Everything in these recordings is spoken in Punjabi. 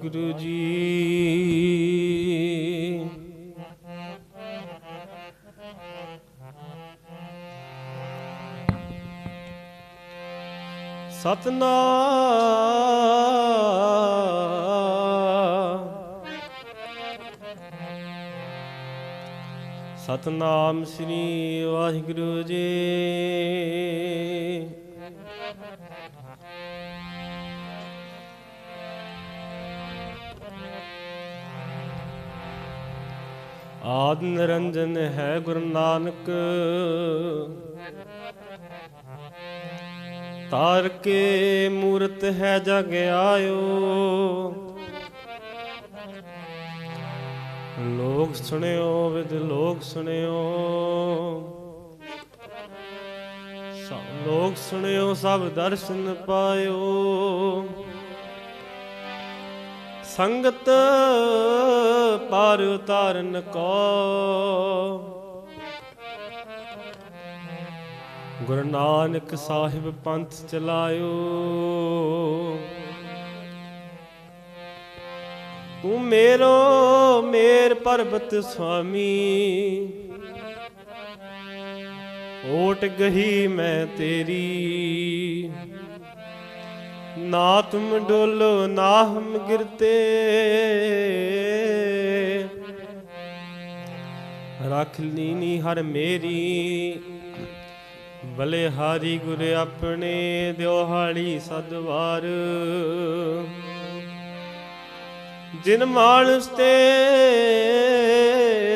ਵਾਹਿਗੁਰੂ ਜੀ। ਸਤਨਾਮ। ਸਤਨਾਮ ਸ੍ਰੀ ਵਾਹਿਗੁਰੂ ਜੀ। ਆਦ ਨਿਰੰਜਨ ਹੈ ਗੁਰੂ ਨਾਨਕ। ਤਾਰ ਕੇ ਮੂਰਤ ਹੈ ਜਗ ਆਇਓ। ਲੋਕ ਸੁਣਿਓ, ਵਿਦ ਲੋਕ ਸੁਣਿਓ। ਸਭ ਲੋਕ ਸੁਣਿਓ, ਸਭ ਦਰਸ਼ਨ ਪਾਇਓ। ਸੰਗਤ ਪਾਰ ਉਤਾਰਨ ਕੋ। ਗੁਰੂ ਨਾਨਕ ਸਾਹਿਬ ਪੰਥ ਚਲਾਇਓ। ਤੂੰ ਮੇਰੋ ਮੇਰ ਪਰਬਤ ਸੁਆਮੀ। ਓਟ ਗਹੀ ਮੈਂ ਤੇਰੀ। ਨਾ ਤੁਮ ਡੋਲੋ, ਨਾ ਹਮ ਗਿਰਤੇ। ਰੱਖ ਲੀਨੀ ਹਰ ਮੇਰੀ ਭਲੇ ਹਾਰੀ ਗੁਰ ਆਪਣੇ ਦਿਓਹਾਲੀ ਸਦਵਾਰ। ਜਿਨ ਮਾਨਸ ਤੇ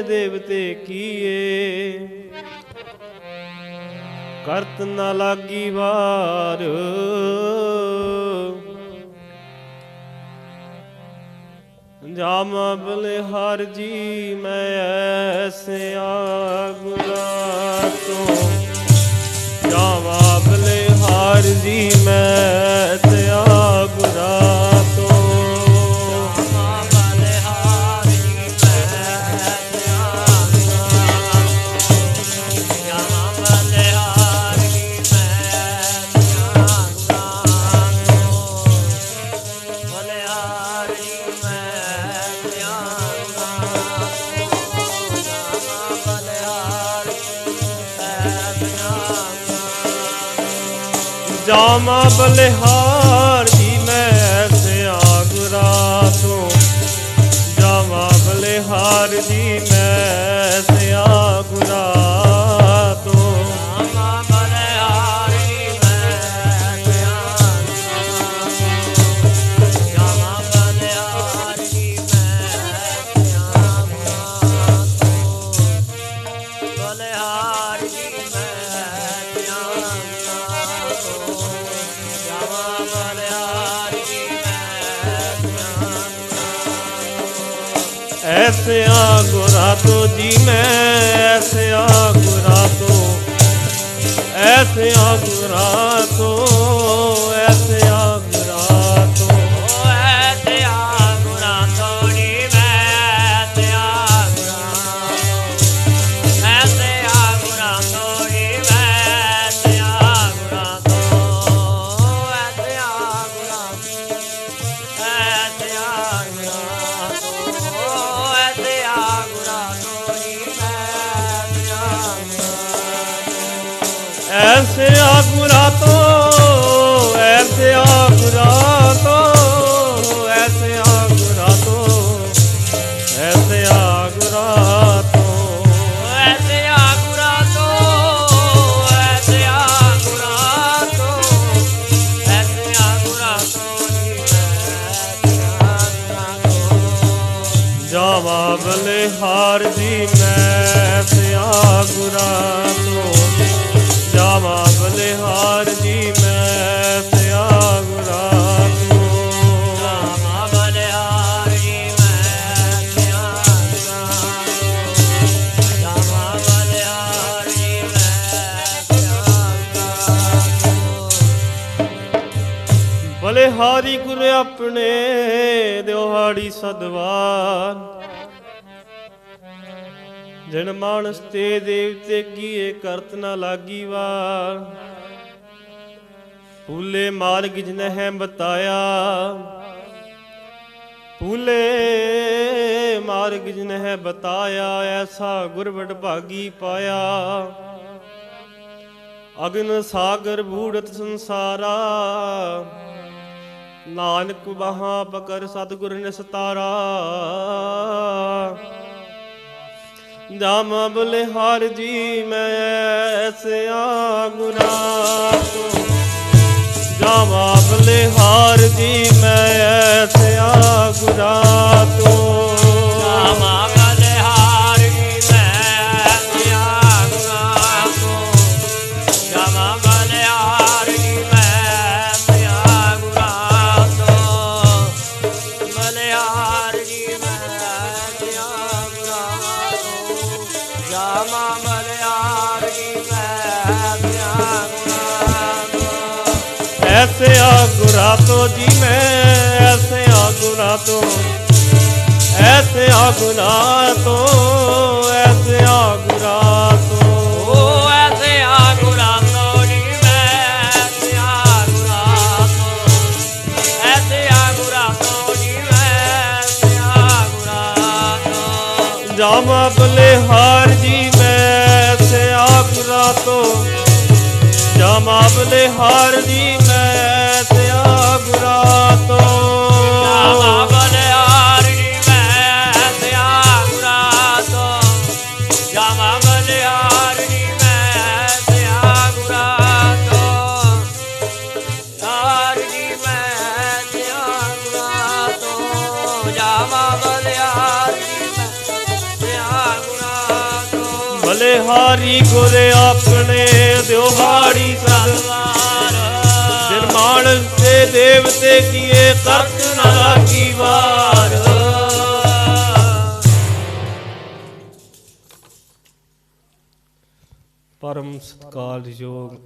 ਦੇਵਤੇ ਕੀਏ, ਕਰਤ ਨਾ ਲਾਗੀ ਵਾਰ। ਜਾਮ ਬਲਿਹਾਰ ਜੀ ਮੈਂ ਐਸਿਆ ਗੁਰਾ ਤੋਂ। ਜਾਵਾ ਬਲਿਹਾਰ ਜੀ ਮੈਂ ਜਾਮਾ ਬਲਿਹਾਰ ਗੁਰਾ ਜੀ ਮੈਂ ਐਸਿਆ ਆ ਗੁਰਾ ਤੋਂ ਐਸਿਆ ਆ ਗੁਰਾ ਤੋਂ। ਭਲੇ ਹਾਰ ਜੀ, ਮੈਂ ਸਿਆ ਗੁਰਾ ਤੋਂ ਜਾਵਾ। ਹਾਰ ਜੀ, ਮੈਂ ਸਿਆ ਗੁਰਾ ਤੋਂ ਬਲਿਹਾਰੀ ਗੁਰ ਆਪਣੇ ਦਿਹਾੜੀ ਸਦਵਾਰ ਜਿਨ ਮਾਨਸ ਤੇ ਦੇਵਤੇ ਕੀਏ ਕਰਤ ਨਾ ਲਾਗੀ ਵਾਰ। ਭੂਲੇ ਮਾਰਗ ਜਿਨਹਿ ਬਤਾਇਆ। ਫੂਲੇ ਮਾਰਗ ਜਿਨ ਹੈ ਬਤਾਇਆ, ਐਸਾ ਗੁਰਬਟ ਭਾਗੀ ਪਾਇਆ। ਅਗਨ ਸਾਗਰ ਬੂੜਤ ਸੰਸਾਰਾ। ਨਾਨਕ ਬਹਾ ਪਕਰ ਸਤਿਗੁਰ ਨਿਸਤਾਰਾ। ਜਾਮ ਬਲਿਹਾਰ ਜੀ, ਮੈਂ ਐਸਿਆ ਗੁਨਾਹ ਤੋਂ। ਜਾਵਾ ਬਲਿਹਾਰ ਜੀ, ਮੈਂ ਐਸਿਆ ਗੁਨਾਹ ਤੋਂ। ਨਾਮਾ ਤੋਂ ਐਸੇ ਆ ਗੁਰਾ ਤੋਂ ਜੀ ਮੈਂ ਐਸੇ ਆ ਗੁਰਾ ਤੋਂ ਐਸੇ ਆ ਗੁਨਾਹ ਤੋਂ ਐਸੇ ਆ ਗੁਰਾ ਤੋਂ। ਓ ਐਸੇ ਆ ਗੁਰਾਂ ਤੋਂ ਨੀ ਮੈਂ ਐਸੇ ਆ ਗੁਰਾਂ ਤੋਂ ਐਸੇ ਆ ਗੁਰਾਂ ਤੋਂ ਨੀ ਮੈਂ ਐਸੇ ਆ ਗੁਰਾਂ ਤੋਂ। ਜਾਮਾ ਬਲਿਹਾਰ ਜੀ ਮੈਂ ਐਸੇ ਆ ਗੁਰਾ ਤੋਂ। ਜਾਮਾ ਬਲਿਹਾਰ ਜੀ ਬਲਿਹਾਰੀ ਗੁਰ ਆਪਣੇ ਦਿਵਹਾੜੀ ਸਦਵਾਰ ਨਿਰਮਾਣ ਤੇ ਦੇਵਤੇ ਕੀਏ ਕਰਤ ਨਾ ਲਾਗੀ ਵਾਰ। ਪਰਮ ਸਤਕਾਰਯੋਗ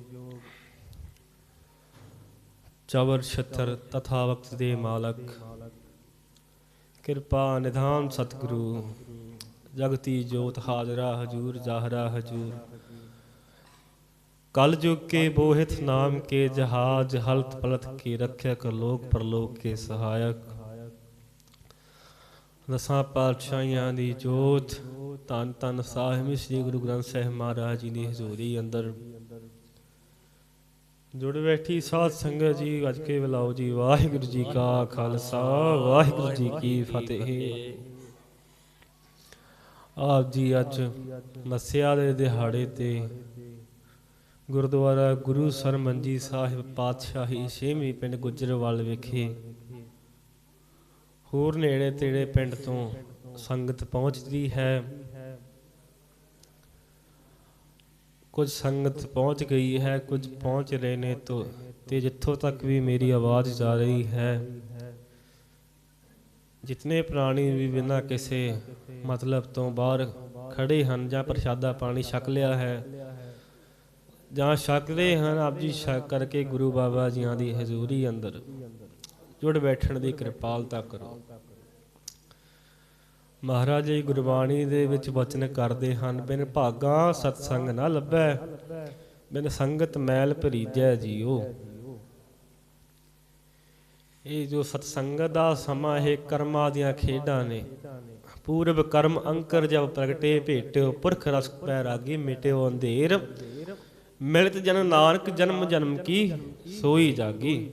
ਚਵਰ ਛਤਰ ਤਥਾ ਵਕਤ ਦੇ ਮਾਲਕ, ਕਿਰਪਾ ਨਿਧਾਨ ਸਤਿਗੁਰੂ। ਜਗਤੀ ਜੋਤ ਹਾਜ਼ਰਾ ਹਜੂਰ, ਜ਼ਾਹਰਾ ਹਜੂਰ। ਕਲ ਜੁਗ ਕੇ ਬੋਹਿਤ ਨਾਮ ਕੇ ਜਹਾਜ, ਹਲਤ ਪਲਤ ਕੇ ਰੱਖਿਆ ਕਰ ਲੋਕ ਪਰਲੋਕ ਕੇ ਦਸਾਂ ਪਾਤਸ਼ਾਹੀਆਂ ਦੀ ਜੋਤ ਤਨ ਤਨ ਸਾਹਿਬ ਸ੍ਰੀ ਗੁਰੂ ਗ੍ਰੰਥ ਸਾਹਿਬ ਮਹਾਰਾਜ ਜੀ ਦੀ ਹਜ਼ੂਰੀ ਅੰਦਰ। ਜੁੜ ਬੈਠੀ ਸਾਧ ਸੰਗਤ ਜੀ, ਅੱਜ ਕੇ ਬੁਲਾਓ ਜੀ, ਵਾਹਿਗੁਰੂ ਜੀ ਕਾ ਖਾਲਸਾ, ਵਾਹਿਗੁਰੂ ਜੀ ਕੀ ਫਤਿਹ। ਆਪ ਜੀ ਅੱਜ ਮੱਸਿਆ ਦੇ ਦਿਹਾੜੇ ਤੇ ਗੁਰਦੁਆਰਾ ਗੁਰੂ ਸਰਮੰਜੀ ਸਾਹਿਬ ਪਾਤਸ਼ਾਹੀ ਛੇਵੀਂ ਪਿੰਡ ਗੁਜਰਵਾਲ ਵਿਖੇ ਹੋਰ ਨੇੜੇ ਤੇੜੇ ਪਿੰਡ ਤੋਂ ਸੰਗਤ ਪਹੁੰਚਦੀ ਹੈ। ਕੁਝ ਸੰਗਤ ਪਹੁੰਚ ਗਈ ਹੈ, ਕੁਝ ਪਹੁੰਚ ਰਹੇ ਨੇ ਤੋ ਤੇ ਜਿੱਥੋਂ ਤੱਕ ਵੀ ਮੇਰੀ ਆਵਾਜ਼ ਜਾ ਰਹੀ ਹੈ, ਜਿਤਨੇ ਪ੍ਰਾਣੀ ਵੀ ਬਿਨਾਂ ਕਿਸੇ ਮਤਲਬ ਤੋਂ ਬਾਹਰ ਖੜੇ ਹਨ ਜਾਂ ਪ੍ਰਸ਼ਾਦਾ ਪਾਣੀ ਛਕ ਲਿਆ ਹੈ। ਜਾਂ ਛਕਦੇ ਹਨ ਆਪ ਜੀ ਛਕ ਕਰਕੇ ਗੁਰੂ ਬਾਬਾ ਜੀਆਂ ਦੀ ਹਜ਼ੂਰੀ ਅੰਦਰ। ਜੁੜ ਬੈਠਣ ਦੀ ਕਿਰਪਾਲਤਾ ਕਰੋ। ਮਹਾਰਾਜ ਜੀ ਗੁਰਬਾਣੀ ਦੇ ਵਿੱਚ ਵਚਨ ਕਰਦੇ ਹਨ, ਬਿਨ ਭਾਗਾ ਸਤਸੰਗ ਨਾ ਲੱਭੈ, ਬਿਨ ਸੰਗਤ ਮੈਲ ਭਰੀਜੈ ਜੀਓ। ਇਹ ਜੋ ਸਤਸੰਗ ਦਾ ਸਮਾਂ, ਇਹ ਕਰਮਾਂ ਦੀਆਂ ਖੇਡਾਂ ਨੇ। ਪੂਰਬ ਕਰਮ ਅੰਕਰ ਜਬ ਪ੍ਰਗਟੇ ਭੇਟਿਓ, ਪੁਰਖ ਰਸ ਪੈ ਰਾਗੀ ਮਿਟਿਓ ਅੰਧੇਰ। ਮਿਲਤ ਜਨ ਨਾਨਕ ਜਨਮ ਜਨਮ ਕੀ, ਸੋਈ ਜਾਗੀ।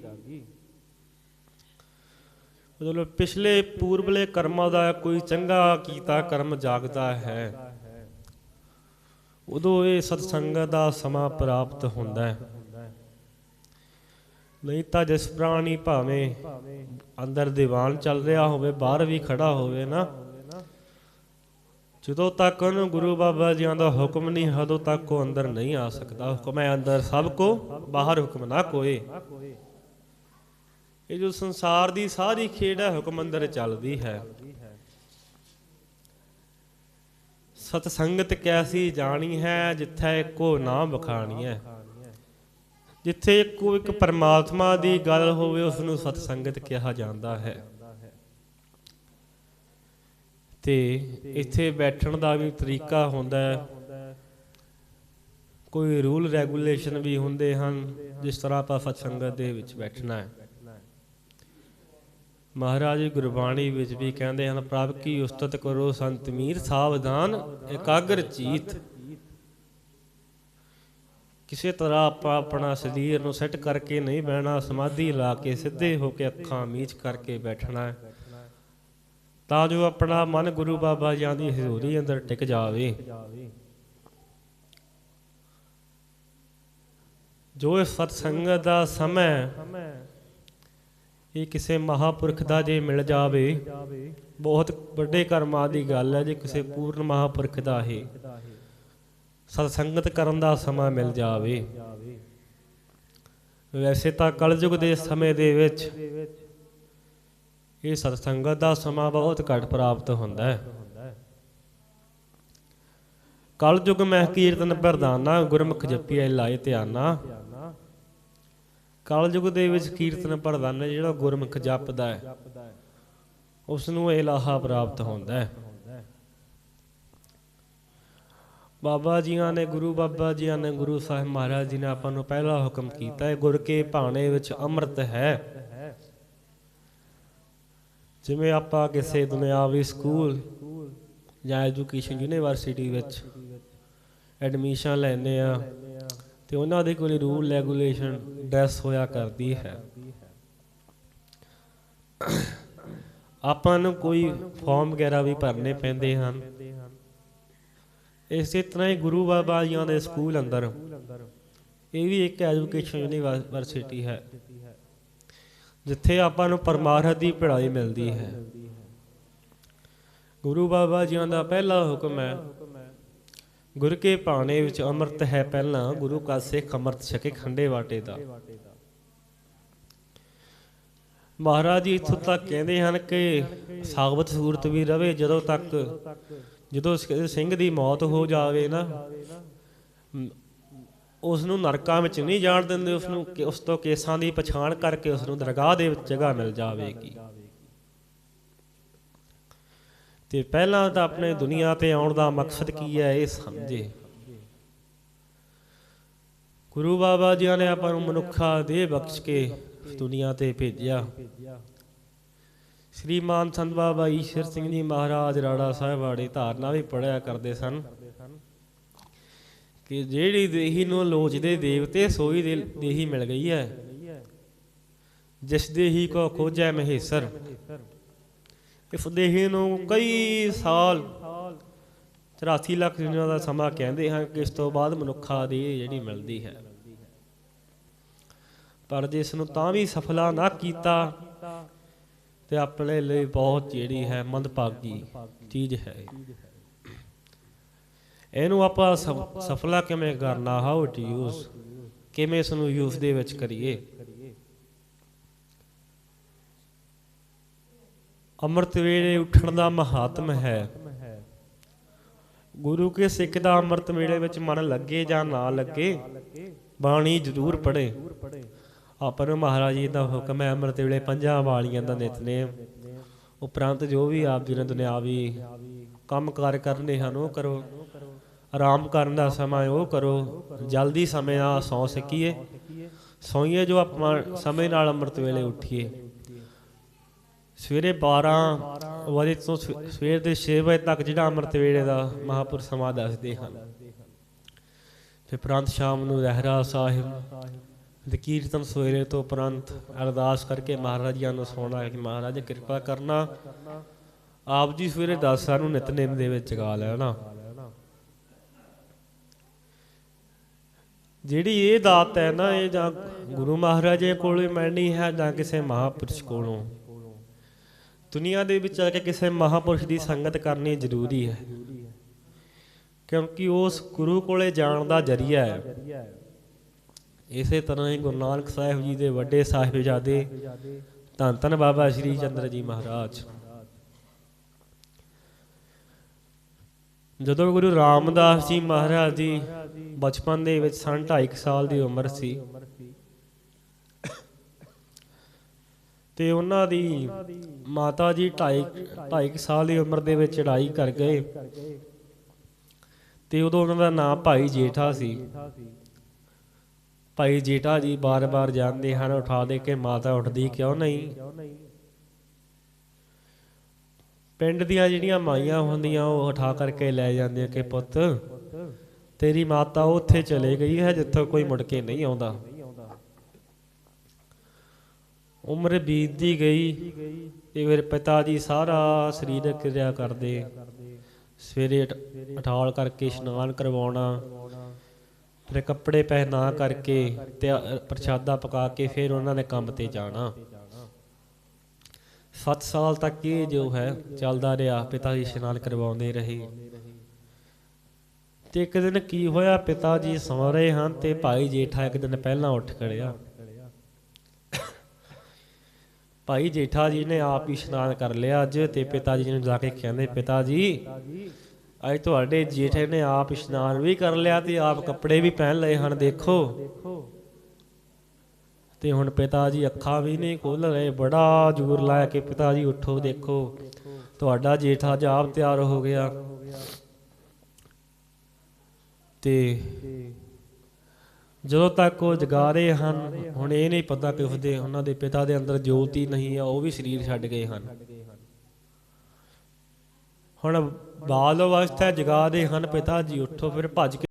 ਮਤਲਬ ਪਿਛਲੇ ਪੂਰਬਲੇ ਕਰਮਾਂ ਦਾ ਕੋਈ ਚੰਗਾ ਕੀਤਾ ਕਰਮ ਜਾਗਦਾ ਹੈ। ਉਦੋਂ ਇਹ ਸਤਸੰਗਤ ਦਾ ਸਮਾਂ ਪ੍ਰਾਪਤ ਹੁੰਦਾ ਹੈ। ਨਹੀਂ ਤਾਂ ਜਿਸ ਪ੍ਰਾਣੀ ਭਾਵੇਂ ਅੰਦਰ ਦੀਵਾਨ ਚੱਲ ਰਿਹਾ ਹੋਵੇ, ਬਾਹਰ ਵੀ ਖੜਾ ਹੋਵੇ ਨਾ ਜਦੋਂ ਤੱਕ ਉਹਨੂੰ ਗੁਰੂ ਬਾਬਾ ਜੀਆਂ ਦਾ ਹੁਕਮ ਨਹੀਂ ਹਦੋਂ ਤੱਕ ਉਹ ਅੰਦਰ ਨਹੀਂ ਆ ਸਕਦਾ। ਹੁਕਮ ਹੈ ਅੰਦਰ ਸਭ ਕੋ, ਬਾਹਰ ਹੁਕਮ ਨਾ ਕੋਏ। ਇਹ ਜੋ ਸੰਸਾਰ ਦੀ ਸਾਰੀ ਖੇਡ ਹੈ, ਹੁਕਮ ਅੰਦਰ ਚੱਲਦੀ ਹੈ। ਸਤ ਸੰਗਤ ਕੈਸੀ ਜਾਣੀ ਹੈ, ਜਿੱਥੇ ਇੱਕੋ ਨਾਮ ਬਖਾਣੀ ਹੈ। ਜਿੱਥੇ ਇੱਕੋ ਇੱਕ ਪਰਮਾਤਮਾ ਦੀ ਗੱਲ ਹੋਵੇ ਉਸ ਨੂੰ ਸਤ ਸੰਗਤ ਕਿਹਾ ਜਾਂਦਾ ਹੈ। ਤੇ ਇੱਥੇ ਬੈਠਣ ਦਾ ਵੀ ਤਰੀਕਾ ਹੁੰਦਾ ਹੈ। ਕੋਈ ਰੂਲ ਰੈਗੂਲੇਸ਼ਨ ਵੀ ਹੁੰਦੇ ਹਨ, ਜਿਸ ਤਰ੍ਹਾਂ ਆਪਾਂ ਸਤਸੰਗਤ ਦੇ ਵਿੱਚ ਬੈਠਣਾ ਹੈ। ਮਹਾਰਾਜ ਗੁਰਬਾਣੀ ਵਿੱਚ ਵੀ ਕਹਿੰਦੇ ਹਨ, ਪ੍ਰਭ ਕੀ ਉਸਤਤ ਕਰੋ ਸੰਤ ਮੀਰ ਸਾਵਧਾਨ ਇਕਾਗਰ ਚੀਤ। ਕਿਸੇ ਤਰ੍ਹਾਂ ਆਪਾਂ ਆਪਣਾ ਸਰੀਰ ਨੂੰ ਸੈੱਟ ਕਰਕੇ ਨਹੀਂ ਬਹਿਣਾ, ਸਮਾਧੀ ਲਾ ਕੇ ਸਿੱਧੇ ਹੋ ਕੇ ਅੱਖਾਂ ਮੀਚ ਕਰਕੇ ਬੈਠਣਾ ਹੈ। ਤਾਂ ਜੋ ਆਪਣਾ ਮਨ ਗੁਰੂ ਬਾਬਾ ਜੀ ਦੀ ਹਜ਼ੂਰੀ ਅੰਦਰ ਟਿਕ ਜਾਵੇ। ਜੋ ਇਹ ਸਤ ਦਾ ਸਮਾਂ ਇਹ ਕਿਸੇ ਮਹਾਪੁਰਖ ਦਾ ਜੇ ਮਿਲ ਜਾਵੇ, ਬਹੁਤ ਵੱਡੇ ਕਰਮਾਂ ਦੀ ਗੱਲ ਹੈ ਜੇ ਕਿਸੇ ਪੂਰਨ ਮਹਾਪੁਰਖ ਦਾ ਇਹ। ਸਤਸੰਗਤ ਕਰਨ ਦਾ ਸਮਾਂ ਮਿਲ ਜਾਵੇ। ਵੈਸੇ ਤਾਂ ਕਲਯੁਗ ਦੇ ਸਮੇਂ ਦੇ ਵਿੱਚ ਇਹ ਸਤ ਦਾ ਸਮਾਂ ਬਹੁਤ ਘੱਟ ਪ੍ਰਾਪਤ ਹੁੰਦਾ ਹੈ। ਕਲਯੁਗ ਮੈਂ ਕੀਰਤਨ ਪ੍ਰਦਾਨਾ ਗੁਰਮੁਖ ਜਪੀਐ ਲਾਏ ਧਿਆਨਾ। ਕਲਯੁਗ ਦੇ ਵਿੱਚ ਕੀਰਤਨ ਪ੍ਰਦਾਨਾ ਜਿਹੜਾ ਗੁਰਮੁਖ ਜਪਦਾ ਹੈ। ਉਸ ਨੂੰ ਇਹ ਲਾਹਾ ਪ੍ਰਾਪਤ ਹੁੰਦਾ ਹੈ। ਬਾਬਾ ਜੀਆਂ ਨੇ, ਗੁਰੂ ਬਾਬਾ ਜੀਆਂ ਨੇ, ਗੁਰੂ ਸਾਹਿਬ ਮਹਾਰਾਜ ਜੀ ਨੇ ਆਪਾਂ ਨੂੰ ਪਹਿਲਾ ਹੁਕਮ ਕੀਤਾ ਹੈ ਗੁਰ ਕੇ ਭਾਣੇ ਵਿੱਚ ਅੰਮ੍ਰਿਤ ਹੈ। ਜਿਵੇਂ ਆਪਾਂ ਕਿਸੇ ਦੁਨਿਆਵੀ ਸਕੂਲ ਜਾਂ ਐਜੂਕੇਸ਼ਨ ਯੂਨੀਵਰਸਿਟੀ ਵਿੱਚ ਐਡਮਿਸ਼ਨ ਲੈਨੇ ਆ ਤੇ ਉਹਨਾਂ ਦੇ ਕੋਲ ਰੂਲ ਰੈਗੂਲੇਸ਼ਨ ਡੈਸ ਹੋਇਆ ਕਰਦੀ ਹੈ। ਆਪਾਂ ਨੂੰ ਕੋਈ ਫਾਰਮ ਵਗੈਰਾ ਵੀ ਭਰਨੇ ਪੈਂਦੇ ਹਨ। ਇਸੇ ਤਰ੍ਹਾਂ ਹੀ ਗੁਰੂ ਬਾਬਾ ਜੀਆਂ ਦੇ ਸਕੂਲ ਅੰਦਰ ਇਹ ਵੀ ਇੱਕ ਐਜੂਕੇਸ਼ਨ ਯੂਨੀਵਰਸਿਟੀ ਹੈ। ਜਿੱਥੇ ਆਪਾਂ ਨੂੰ ਪਰਮਾਰਥ ਦੀ ਪੜ੍ਹਾਈ ਮਿਲਦੀ ਹੈ। ਗੁਰੂ ਬਾਬਾ ਜੀਆਂ ਦਾ ਪਹਿਲਾ ਹੁਕਮ ਹੈ, ਗੁਰ ਕੇ ਭਾਣੇ ਵਿੱਚ ਅੰਮ੍ਰਿਤ ਹੈ ਪਹਿਲਾਂ, ਗੁਰੂ ਕਾ ਸਿੱਖ ਅੰਮ੍ਰਿਤ ਛਕੇ ਖੰਡੇ ਵਾਟੇ ਦਾ। ਮਹਾਰਾਜ ਜੀ ਇੱਥੋਂ ਤੱਕ ਕਹਿੰਦੇ ਹਨ ਕਿ ਸਾਗਵਤ ਸੂਰਤ ਵੀ ਰਵੇ ਜਦੋਂ ਤੱਕ, ਜਦੋਂ ਸਿੰਘ ਦੀ ਮੌਤ ਹੋ ਜਾਵੇ ਨਾ ਉਸ ਨੂੰ ਨਰਕਾਂ ਵਿੱਚ ਨਹੀਂ ਜਾਣ ਦਿੰਦੇ ਉਸ ਨੂੰ ਕਿ ਉਸ ਤੋਂ ਕੇਸਾਂ ਦੀ ਪਛਾਣ ਕਰਕੇ ਉਸ ਨੂੰ ਦਰਗਾਹ ਦੇ ਵਿੱਚ ਜਗ੍ਹਾ ਮਿਲ ਜਾਵੇਗੀ। ਤੇ ਪਹਿਲਾਂ ਤਾਂ ਆਪਣੇ ਦੁਨੀਆ ਤੇ ਆਉਣ ਦਾ ਮਕਸਦ ਕੀ ਹੈ ਇਹ ਸਮਝੇ। ਗੁਰੂ ਬਾਬਾ ਜੀ ਨੇ ਆਪਾਂ ਨੂੰ ਮਨੁੱਖਾ ਦੇ ਬਖਸ਼ ਕੇ ਇਸ ਦੁਨੀਆ ਤੇ ਭੇਜਿਆ। ਸ਼੍ਰੀਮਾਨ ਸੰਤ ਬਾਬਾ ਈਸ਼ਰ ਸਿੰਘ ਜੀ ਮਹਾਰਾਜ ਰਾੜਾ ਸਾਹਿਬ ਵਾਲੇ ਧਾਰਨਾ ਵੀ ਪੜਿਆ ਕਰਦੇ ਸਨ। ਕਿ ਜਿਹੜੀ ਦੇਹੀ ਨੂੰ ਲੋਚਦੇ ਦੇਵਤੇ, ਸੋਈ ਦੇ ਦੇਹੀ ਮਿਲ ਗਈ ਹੈ। ਜਿਸ ਦੇਹੀ ਕੋ ਖੋਜੈ ਮਹੇਸਰ। ਇਸ ਦੇਹੀ ਨੂੰ ਕਈ ਸਾਲ 84 ਲੱਖ ਦਿਨਾਂ ਦਾ ਸਮਾਂ ਕਹਿੰਦੇ ਹਨ ਕਿ ਇਸ ਤੋਂ ਬਾਅਦ ਮਨੁੱਖਾ ਦੀ ਜਿਹੜੀ ਮਿਲਦੀ ਹੈ। ਪਰ ਜੇ ਇਸ ਨੂੰ ਤਾਂ ਵੀ ਸਫਲਾ ਨਾ ਕੀਤਾ ਤੇ ਆਪਣੇ ਲਈ ਬਹੁਤ ਜਿਹੜੀ ਹੈ ਮੰਦਭਾਗੀ ਚੀਜ਼ ਹੈ। ਇਹਨੂੰ ਆਪਾਂ ਸਫਲਾ ਕਿਵੇਂ ਕਰਨਾ? ਹਾਊ ਟੂ ਯੂਜ਼ ਕਿਵੇਂ ਇਸ ਨੂੰ ਯੂਜ਼ ਦੇ ਵਿੱਚ ਕਰੀਏ? ਅੰਮ੍ਰਿਤ ਵੇਲੇ ਉੱਠਣ ਦਾ ਮਹਾਤਮ ਹੈ। ਗੁਰੂ ਕੇ ਸਿੱਖ ਦਾ ਅੰਮ੍ਰਿਤ ਵੇਲੇ ਵਿੱਚ ਮਨ ਲੱਗੇ ਜਾਂ ਨਾ ਲੱਗੇ, ਬਾਣੀ ਜ਼ਰੂਰ ਪੜ੍ਹੇ। ਆਪਾਂ ਨੂੰ ਮਹਾਰਾਜ ਜੀ ਦਾ ਹੁਕਮ ਹੈ, ਅੰਮ੍ਰਿਤ ਵੇਲੇ ਪੰਜਾਂ ਵਾਲੀਆਂ ਦਾ ਨਿਤਨੇਮ। ਉਪਰੰਤ ਜੋ ਵੀ ਆਪ ਜੀ ਨੇ ਦੁਨਿਆਵੀ ਕੰਮ ਕਾਰ ਕਰਨੇ ਹਨ, ਉਹ ਕਰੋ। ਆਰਾਮ ਕਰਨ ਦਾ ਸਮਾਂ ਉਹ ਕਰੋ। ਜਲਦੀ ਸਮੇਂ ਨਾਲ ਸੌ ਸਕੀਏ। ਸੌਈਏ ਜੋ ਆਪਾਂ ਸਮੇਂ ਨਾਲ ਅੰਮ੍ਰਿਤ ਵੇਲੇ ਉੱਠੀਏ। ਸਵੇਰੇ 12 ਵਜੇ ਤੋਂ ਸਵੇਰ ਦੇ 6 ਵਜੇ ਤੱਕ ਜਿਹੜਾ ਅੰਮ੍ਰਿਤ ਵੇਲੇ ਦਾ ਮਹਾਪੁਰ ਸਮਾਂ ਦੱਸਦੇ ਹਨ। ਫਿਰ ਪ੍ਰੰਤ ਸ਼ਾਮ ਨੂੰ ਰਹਿਰਾ ਸਾਹਿਬ ਤੇ ਕੀਰਤਨ ਸਵੇਰੇ ਤੋਂ ਉਪਰੰਤ ਅਰਦਾਸ ਕਰਕੇ ਮਹਾਰਾਜ ਜੀ ਨੂੰ ਸੋਣਾ ਕਿ ਮਹਾਰਾਜ ਕਿਰਪਾ ਕਰਨਾ। ਆਪ ਜੀ ਸਵੇਰੇ 10 ਨੂੰ ਨਿਤਨੇਮ ਦੇ ਵਿੱਚ ਜਗਾ ਲੈਣਾ। ਜਿਹੜੀ ਇਹ ਦਾਤ ਹੈ ਨਾ, ਇਹ ਜਾਂ ਗੁਰੂ ਮਹਾਰਾਜੇ ਕੋਲੋਂ ਮਿਲਣੀ ਹੈ, ਜਾਂ ਕਿਸੇ ਮਹਾਪੁਰਸ਼ ਕੋਲੋਂ। ਦੁਨੀਆ ਦੇ ਵਿੱਚ ਆ ਕੇ ਕਿਸੇ ਮਹਾਪੁਰਸ਼ ਦੀ ਸੰਗਤ ਕਰਨੀ ਜ਼ਰੂਰੀ ਹੈ। ਕਿਉਂਕਿ ਉਸ ਗੁਰੂ ਕੋਲੇ ਜਾਣ ਦਾ ਜਰੀਆ ਹੈ। ਇਸੇ ਤਰ੍ਹਾਂ ਹੀ ਗੁਰੂ ਨਾਨਕ ਸਾਹਿਬ ਜੀ ਦੇ ਵੱਡੇ ਸਾਹਿਬਜ਼ਾਦੇ ਧੰਨ ਧੰਨ ਬਾਬਾ ਸ਼੍ਰੀ ਚੰਦਰ ਜੀ ਮਹਾਰਾਜ। ਜਦੋਂ ਗੁਰੂ ਰਾਮਦਾਸ ਜੀ ਮਹਾਰਾਜ ਜੀ ਬਚਪਨ ਦੇ ਵਿੱਚ ਸਨ 2.5 ਸਾਲ ਦੀ ਉਮਰ ਸੀ, ਤੇ ਉਹਨਾਂ ਦੀ ਮਾਤਾ ਜੀ 2.5 2.5 ਸਾਲ ਦੀ ਉਮਰ ਦੇ ਵਿੱਚ ਚੜਾਈ ਕਰ ਗਏ। ਤੇ ਉਦੋਂ ਉਹਨਾਂ ਦਾ ਨਾਮ ਭਾਈ ਜੇਠਾ ਸੀ। ਭਾਈ ਜੇਠਾ ਜੀ ਬਾਰ-ਬਾਰ ਜਾਂਦੇ ਹਨ, ਉਠਾ ਦੇ ਕੇ ਮਾਤਾ ਉੱਠਦੀ, ਕਿਉਂ ਨਹੀਂ? ਪਿੰਡ ਦੀਆਂ ਜਿਹੜੀਆਂ ਮਾਈਆਂ ਹੁੰਦੀਆਂ, ਉਹ ਉਠਾ ਕਰਕੇ ਲੈ ਜਾਂਦੀਆਂ ਕਿ ਪੁੱਤ, ਤੇਰੀ ਮਾਤਾ ਉੱਥੇ ਚਲੇ ਗਈ ਹੈ ਜਿੱਥੋਂ ਕੋਈ ਮੁੜ ਕੇ ਨਹੀਂ ਆਉਂਦਾ। ਉਮਰ ਬੀਤਦੀ ਗਈ ਤੇ ਫਿਰ ਪਿਤਾ ਜੀ ਸਾਰਾ ਸਰੀਰਕ ਕਿਰਿਆ ਕਰਦੇ। ਸਵੇਰੇ ਉਠ- ਉਠਾਲ ਕਰਕੇ ਇਸ਼ਨਾਨ ਕਰਵਾਉਣਾ, ਫਿਰ ਕੱਪੜੇ ਪਹਿਨਾ ਕਰਕੇ ਤੇ ਪ੍ਰਸ਼ਾਦਾ ਪਕਾ ਕੇ ਫਿਰ ਉਹਨਾਂ ਨੇ ਕੰਮ ਤੇ ਜਾਣਾ। 7 ਸਾਲ ਤੱਕ ਇਹ ਜੋ ਹੈ ਚੱਲਦਾ ਰਿਹਾ, ਪਿਤਾ ਜੀ ਇਸ਼ਨਾਨ ਕਰਵਾਉਂਦੇ ਰਹੇ। ਤੇ ਇੱਕ ਦਿਨ ਕੀ ਹੋਇਆ, ਪਿਤਾ ਜੀ ਸੌਂ ਰਹੇ ਹਨ ਤੇ ਭਾਈ ਜੇਠਾ ਇੱਕ ਦਿਨ ਪਹਿਲਾਂ ਉੱਠ ਖੜਿਆ। ਭਾਈ ਜੇਠਾ ਜੀ ਨੇ ਆਪ ਹੀ ਇਸ਼ਨਾਨ ਕਰ ਲਿਆ ਅੱਜ ਤੇ ਪਿਤਾ ਜੀ ਨੂੰ ਜਾ ਕੇ ਕਹਿੰਦੇ, ਪਿਤਾ ਜੀ, ਅੱਜ ਤੁਹਾਡੇ ਜੇਠੇ ਨੇ ਆਪ ਇਸ਼ਨਾਨ ਵੀ ਕਰ ਲਿਆ ਤੇ ਆਪ ਕੱਪੜੇ ਵੀ ਪਹਿਨ ਲਏ ਹਨ, ਦੇਖੋ। ਤੇ ਹੁਣ ਪਿਤਾ ਜੀ ਅੱਖਾਂ ਵੀ ਨਹੀਂ ਖੋਲ ਰਹੇ। ਬੜਾ ਜ਼ੋਰ ਲਾਇਆ ਕਿ ਪਿਤਾ ਜੀ ਉੱਠੋ, ਦੇਖੋ। ਤੁਹਾਡਾ ਜੇਠਾ ਜਾਪ ਤਿਆਰ ਹੋ ਗਿਆ। ਤੇ ਜਦੋਂ ਤੱਕ ਉਹ ਜਗਾ ਰਹੇ ਹਨ, ਹੁਣ ਇਹ ਨਹੀਂ ਪਤਾ ਕਿ ਉਸਦੇ, ਉਹਨਾਂ ਦੇ ਪਿਤਾ ਦੇ ਅੰਦਰ ਜੋਤੀ ਨਹੀਂ ਆ, ਉਹ ਵੀ ਸਰੀਰ ਛੱਡ ਗਏ ਹਨ। ਹੁਣ ਬਾਲ ਅਵਸਥਾ ਜਗਾ ਦੇ ਹਨ ਪਿਤਾ ਜੀ ਉੱਠੋ, ਫਿਰ ਭੱਜ ਕੇ